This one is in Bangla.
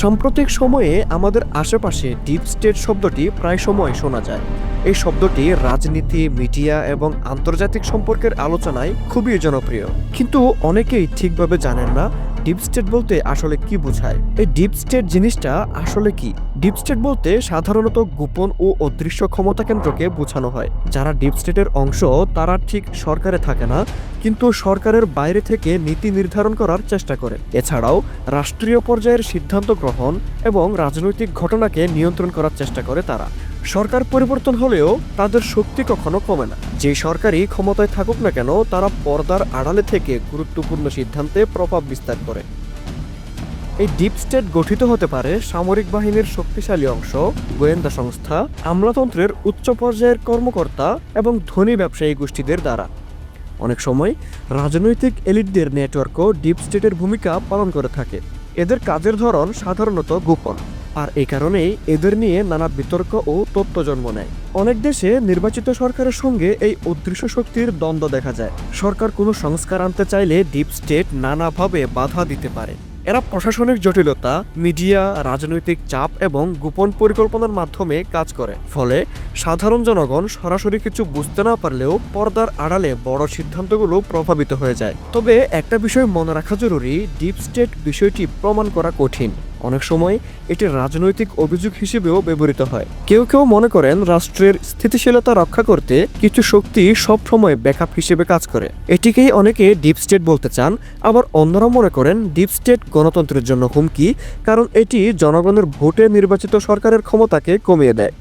সাম্প্রতিক সময়ে আমাদের আশেপাশে ডিপ স্টেট শব্দটি প্রায় সময় শোনা যায়। এই শব্দটি রাজনীতি, মিডিয়া এবং আন্তর্জাতিক সম্পর্কের আলোচনায় খুবই জনপ্রিয়। কিন্তু অনেকেই ঠিকভাবে জানেন না ডিপ স্টেট বলতে আসলে কি বোঝায়? এই ডিপ স্টেট জিনিসটা আসলে কি? ডিপ স্টেট বলতে সাধারণত গোপন ও অদৃশ্য ক্ষমতা কেন্দ্রকে বোঝানো হয়। যারা ডিপ স্টেটের অংশ, তারা ঠিক সরকারে থাকে না, কিন্তু সরকারের বাইরে থেকে নীতি নির্ধারণ করার চেষ্টা করে। এছাড়াও, রাষ্ট্রীয় পর্যায়ের সিদ্ধান্ত গ্রহণ এবং রাজনৈতিক ঘটনাকে নিয়ন্ত্রণ করার চেষ্টা করে তারা। সরকার পরিবর্তন হলেও তাদের শক্তি কখনো কমে না। যে সরকারই ক্ষমতায় থাকুক না কেন, তারা পর্দার আড়ালে থেকে গুরুত্বপূর্ণ সিদ্ধান্তে প্রভাব বিস্তার করে। এই ডিপ স্টেট গঠিত হতে পারে সামরিক বাহিনীর শক্তিশালী অংশ, গোয়েন্দা সংস্থা, আমলাতন্ত্রের উচ্চ পর্যায়ের কর্মকর্তা এবং ধনী ব্যবসায়ী গোষ্ঠীদের দ্বারা। অনেক সময় রাজনৈতিক এলিটদের নেটওয়ার্কও ডিপ স্টেটের ভূমিকা পালন করে থাকে। এদের কাজের ধরন সাধারণত গোপন। আর এই কারণেই এদের নিয়ে নানা বিতর্ক ও তথ্য জন্ম নেয়। অনেক দেশে নির্বাচিত সরকারের সঙ্গে এই অদৃশ্য শক্তির দ্বন্দ্ব দেখা যায়। সরকার কোনো সংস্কার আনতে চাইলে ডিপ স্টেট নানাভাবে বাধা দিতে পারে। এরা প্রশাসনিক জটিলতা, মিডিয়া, রাজনৈতিক চাপ এবং গোপন পরিকল্পনার মাধ্যমে কাজ করে। ফলে সাধারণ জনগণ সরাসরি কিছু বুঝতে না পারলেও পর্দার আড়ালে বড় সিদ্ধান্তগুলো প্রভাবিত হয়ে যায়। তবে একটা বিষয় মনে রাখা জরুরি, ডিপ স্টেট বিষয়টি প্রমাণ করা কঠিন। অনেক সময় এটি রাজনৈতিক অভিযোগ হিসেবেও ব্যবহৃত হয়। কেউ কেউ মনে করেন রাষ্ট্রের স্থিতিশীলতা রক্ষা করতে কিছু শক্তি সব সময় ব্যাকআপ হিসেবে কাজ করে। এটিকেই অনেকে ডিপ স্টেট বলতে চান, আবার অন্যরা মনে করেন ডিপ স্টেট গণতন্ত্রের জন্য হুমকি, কারণ এটি জনগণের ভোটে নির্বাচিত সরকারের ক্ষমতাকে কমিয়ে দেয়।